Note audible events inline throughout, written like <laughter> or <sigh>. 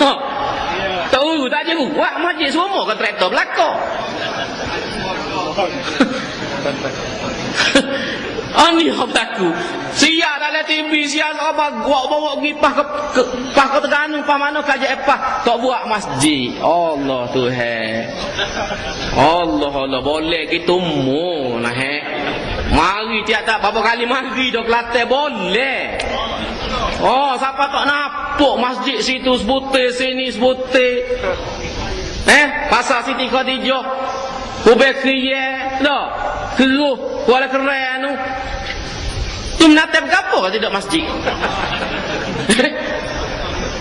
no. Tahu tak je buat masjid semua ke traktor belakang. Ani yang berlaku Siap dalam TV Siap apa? Gua bawa pergi Pah ke, ke Pah ke Terengganu Pah mana kaji epah Tak buat masjid. Allah Tuhan. Allah Allah. Boleh kita mu Nah he Mari tiap tak Berapa kali mari Dah Kelantan. Boleh Oh siapa tak napuk Masjid situ Sebutir sini Sebutir Eh Pasal Siti Khadijah Ubek kriye Tak Keruh Kuala keren tu Tu menatap ke apa tidak masjid? <laughs>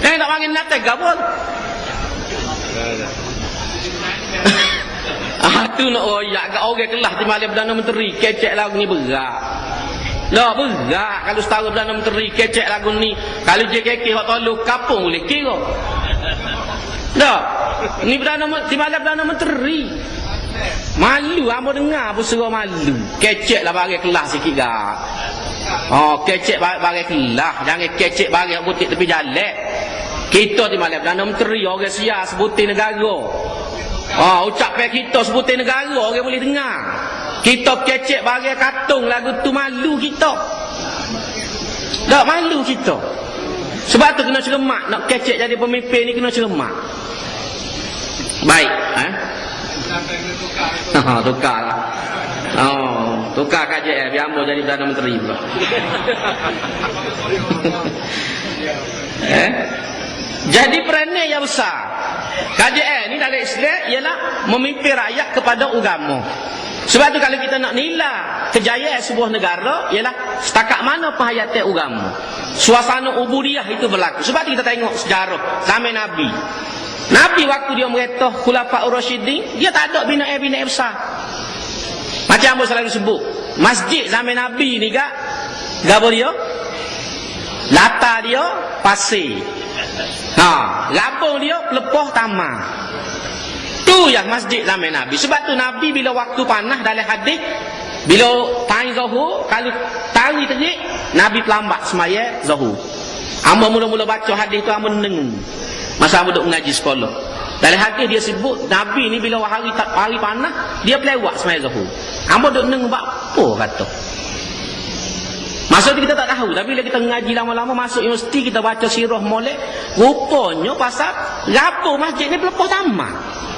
Eh nak panggil menatap ke apa? ah tu nak royak kat orang kelas di malam Perdana Menteri kecek lagu ni berat. Lah berat kalau setara Perdana Menteri kecek lagu ni. Kalau JKK hak tolong kapung boleh kira. Dah. Ni Perdana di malam Perdana Menteri. Malu hamba dengar pun serah malu. Kecek lah bagi kelas sikit gak. Oh, kecek bagi kelas. Jangan kecek bagi butik tepi jalan. Kita di malam Perdana Menteri orang sia sebutin negara. Oh, ucap kita sebutin negara orang boleh dengar. Kita kecek bagi katung lagu tu malu kita. Tak malu kita. Sebab tu kena cermat. Nak kecek jadi pemimpin ni kena cermat. Baik. Eh? Ha, tukar lah. Oh, tukar KJL biar ambo jadi Perdana Menteri pula. <laughs> eh? Jadi peranan yang besar. KJL ni dalam Islam ialah memimpin rakyat kepada agama. Sebab tu kalau kita nak nilai kejayaan sebuah negara ialah setakat mana penghayatan agama. Suasana ubudiah itu berlaku. Sebab tu kita tengok sejarah zaman Nabi. Nabi waktu dia merintah Khulafa Ur-Rasyidin, dia tak ada bina-bina besar. Macam apa selalu sebut, masjid zaman Nabi ni gak gapo dia? Lata dia pasir. Ha, labung dia lepoh tamar. Tu yang masjid zaman Nabi. Sebab tu Nabi bila waktu panah dalam hadis bila tang zuhur kalau tari terik Nabi terlambat semaya zuhur. Amba mula-mula baca hadis tu amba nengung. Masa amba duduk mengaji sekolah. Dalam hadis dia sebut Nabi ni bila hari hari panah dia pelewat semaya zuhur. Amba duduk nengung buat apa kata. Masa tu kita tak tahu. Tapi bila kita mengaji lama-lama Masuk universiti kita baca sirah molek Rupanya pasal Rapuh masjid ni pelepuh tamat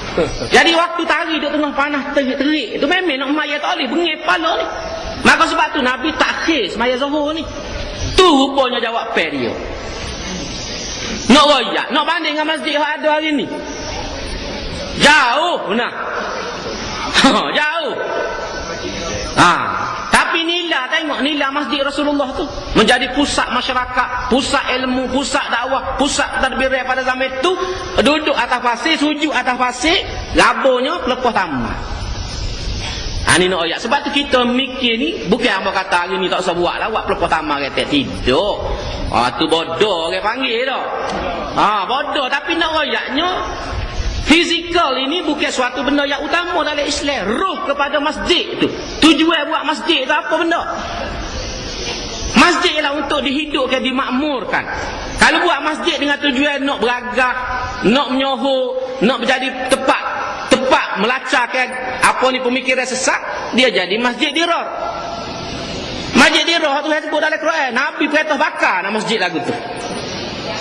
<laughs> Jadi waktu tari duduk tengah panah terik-terik Itu memang nak maya tak boleh Bengih kepala ni. Maka sebab tu Nabi takhir semaya zuhur ni. Tu rupanya jawab per dia. Nak royak Nak banding dengan masjid yang ada hari ni. Jauh benar. <laughs> Jauh masjid Rasulullah tu menjadi pusat masyarakat, pusat ilmu, pusat dakwah, pusat tadbir pada zaman itu duduk atas pasir, sujud atas pasir, labunya lepas tamat. Ha, ni nak ayat. Sebab tu kita mikir ni, bukan apa kata hari ni tak usah buat lah, buat pelepas tamat kata tidur. Ha, tu bodoh orang panggil dah. Ha, bodoh. Tapi nak ayatnya, Fizikal ini bukan suatu benda yang utama dalam Islam. Ruh kepada masjid itu. Tujuan buat masjid itu apa benda? Masjid ialah untuk dihidupkan, dimakmurkan. Kalau buat masjid dengan tujuan nak beragah, nak menyohor, nak menjadi tepat tepat melacakkan apa ni pemikiran sesat, dia jadi masjid dirar. Masjid dirar tu sebut dalam Quran. Nabi perintah bakar nama masjid lagu tu.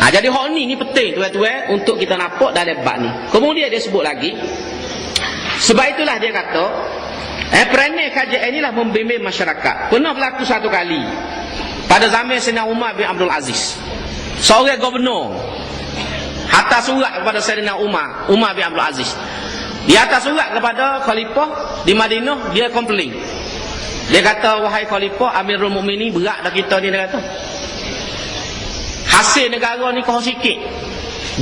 Ha, jadi hak ni ni penting tuan-tuan untuk kita nampak dalam bab ni. Kemudian dia sebut lagi sebab itulah dia kata eh peranan kajian inilah membimbing masyarakat. Pernah berlaku satu kali pada zaman Sayyidina Umar bin Abdul Aziz. Seorang gubernur hantar surat kepada Sayyidina Umar, Umar bin Abdul Aziz. Dia hantar surat kepada khalifah di Madinah, dia komplain. Dia kata wahai khalifah Amirul Mukminin berat dah kita ni dia kata hasil negara ni kau sikit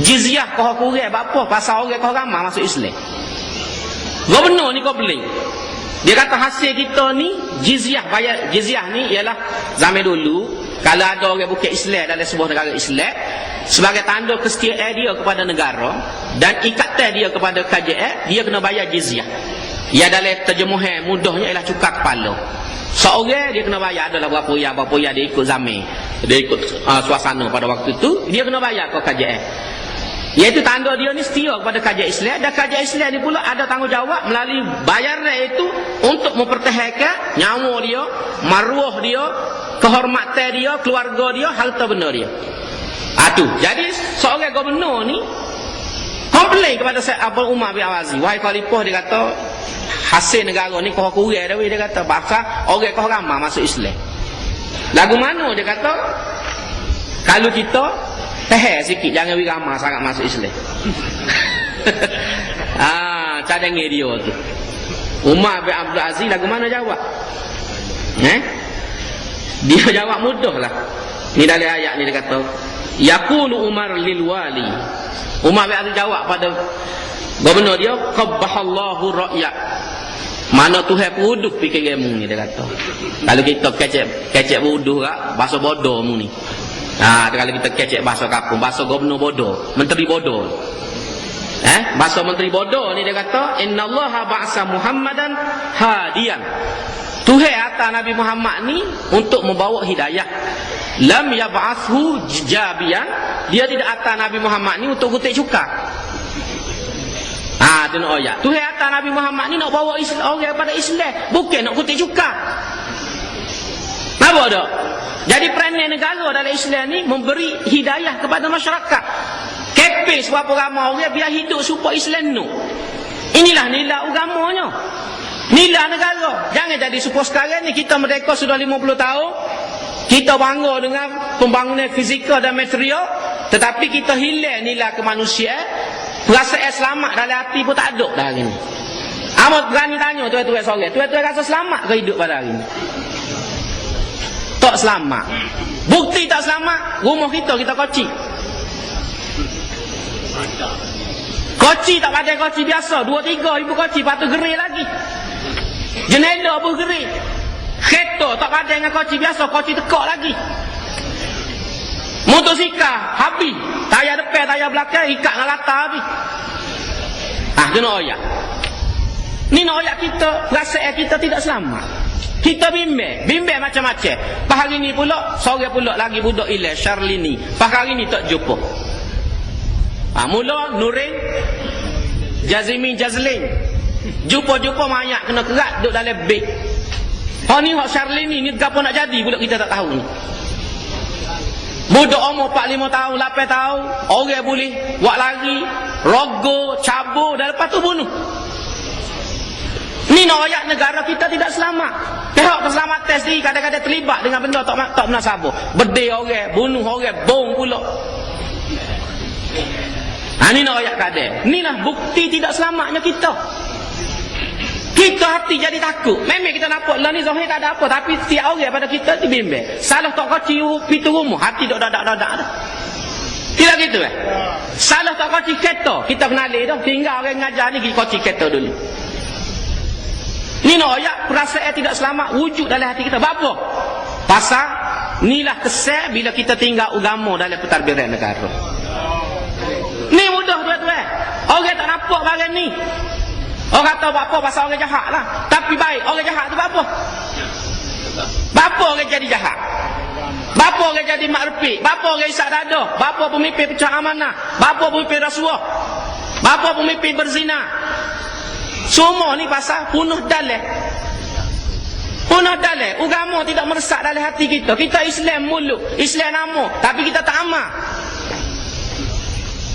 jizyah kau kurang apa pasal orang kau ramai masuk Islam gubernur ni kau beli dia kata hasil kita ni jizyah bayar jizyah ni ialah zaman dulu kalau ada orang bukan Islam dalam sebuah negara Islam sebagai tanda kesetiaan dia kepada negara dan ikatan dia kepada KJL dia kena bayar jizyah. Ya dalam terjemuhan mudahnya ialah cukai kepala. Seorang dia kena bayar adalah berapa ya berapa ya dia ikut zaman dia ikut uh, suasana pada waktu itu dia kena bayar ke KJS Iaitu tanda dia ni setia kepada kajian Islam dan kajian Islam ni pula ada tanggungjawab melalui bayaran itu untuk mempertahankan nyawa dia, maruah dia, kehormatan dia, keluarga dia, harta benda dia. Atu. Jadi seorang gubernur ni komplain kepada Syed Abdul Umar bin Awazi. Wahai khalifah dia kata hasil negara ni kau kurang dah dia kata bangsa orang kau ramai masuk Islam. Lagu mana dia kata kalau kita Teher sikit jangan bagi ramah sangat masuk Islam. <laughs> ah, cadang dia tu. Umar bin Abdul Aziz lagu mana jawab? Eh? Dia <laughs> jawab mudah lah. Ni dalam ayat ni dia kata, Yakulu Umar lil wali. Umar bin Aziz jawab pada gubernur dia, Qabbahallahu ra'yak. Mana Tuhan peruduh fikir ilmu ni dia kata. Kalau kita kecek kecek peruduh kak, bahasa bodoh mu ni. Ha, kalau kita kecek bahasa kampung, bahasa gubernur bodoh, menteri bodoh. Eh, bahasa menteri bodoh ni dia kata, "Innallaha ba'sa Muhammadan hadiyan." Tuhan atas Nabi Muhammad ni untuk membawa hidayah. Lam yab'athu jabiyan. Dia tidak atas Nabi Muhammad ni untuk kutik cuka. Ah, ha, nak ayat. Tuhan atas Nabi Muhammad ni nak bawa orang pada Islam, bukan nak kutik cuka. Apa dah? Jadi peranan negara dalam Islam ni memberi hidayah kepada masyarakat. Kepil sebab agama orang biar hidup supaya Islam tu. Inilah nilai agamanya. Nilai negara. Jangan jadi supaya sekarang ni kita merdeka sudah 50 tahun. Kita bangga dengan pembangunan fizikal dan material. Tetapi kita hilang nilai kemanusiaan. Perasaan selamat dalam hati pun tak ada dah hari ni. Amat berani tanya tuan-tuan sore. Tuan-tuan rasa selamat ke hidup pada hari ni? Tak selamat. Bukti tak selamat rumah kita kita koci. Koci tak pakai koci biasa. Dua tiga ibu koci patut gerai lagi. Jenela pun gerai kereta tak pakai dengan koci biasa koci tekak lagi. Motosikal habis. Tayar depan tayar belakang ikat dengan latar habis. Ah kena oyak. Ni nak oyak kita perasaan kita tidak selamat kita bimbing, bimbing macam-macam. Pas hari ni pula, sore pula lagi budak ilah Syarlini. Pas hari ni tak jumpa. Ha, mula Nurin Jazimi Jazlin. Jumpa-jumpa mayat kena kerat duduk dalam beg. Ha ni hak Syarlini ni gapo nak jadi budak kita tak tahu ni. Budak umur 4 5 tahun, 8 tahun, orang boleh buat lagi, rogo, cabur dan lepas tu bunuh. Ni nak negara kita tidak selamat. Pihak keselamatan sendiri kadang-kadang terlibat dengan benda tak tak menasabah. Bedih orang, bunuh orang, bom pula. Ha, ni nak ayat kadang. Inilah bukti tidak selamatnya kita. Kita hati jadi takut. Memang kita nampak lah ni zahir tak ada apa. Tapi setiap orang pada kita dibimbing. Salah tak cium pintu rumah. Hati tak dadak-dadak dah. Tidak gitu eh? Salah tak kau kereta. Kita kenali dah. Tinggal orang ngajar ni kita kau kereta dulu. Ni nak ayat perasaan tidak selamat wujud dalam hati kita. Apa? Pasal inilah kesal bila kita tinggal agama dalam pentadbiran negara. Ni mudah tuan-tuan. Orang tak nampak barang ni. Orang kata apa pasal orang jahat lah. Tapi baik, orang jahat tu apa? Bapa orang jadi jahat? Bapa orang jadi makrifik? Bapa orang isak dada? Bapa pemimpin pecah amanah? Bapa pemimpin rasuah? Bapa pemimpin berzina? Semua ni pasal punuh dalih. Punuh dalih. Ugama tidak meresak dalam hati kita. Kita Islam mulut. Islam nama. Tapi kita tak amal.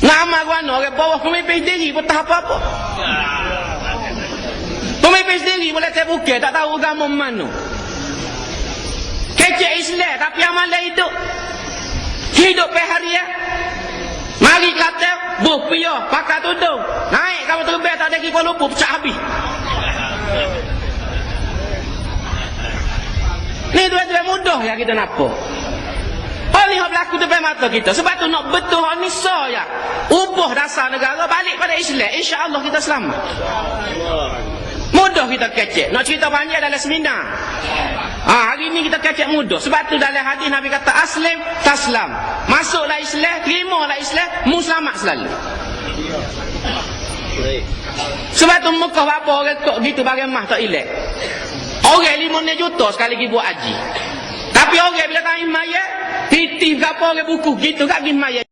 Nak amal ke mana? Orang bawah pemimpin sendiri pun tak apa-apa. Pemimpin sendiri boleh terbuka. Tak tahu agama mana. Kecek Islam. Tapi amalan hidup. Hidup peharian. Mari kata buh piyah pakai tudung. Naik kamu terbang tak ada ki Kuala Lumpur pecah habis. Ni dua-dua mudah ya kita nampak. Hal ni berlaku depan mata kita. Sebab tu nak betul hal ni ya. Ubah dasar negara balik pada Islam. InsyaAllah kita selamat. Mudah kita kecek. Nak cerita banyak dalam seminar. Ha, hari ni kita kecek mudah. Sebab tu dalam hadis Nabi kata aslim taslam. Masuklah Islam, terimalah Islam, mu selamat selalu. Sebab tu muka apa orang kok gitu bagi mah tak ilek. Orang lima juta sekali lagi buat haji. Tapi orang bila tak iman ya, Piti ke apa orang buku gitu kat pergi maya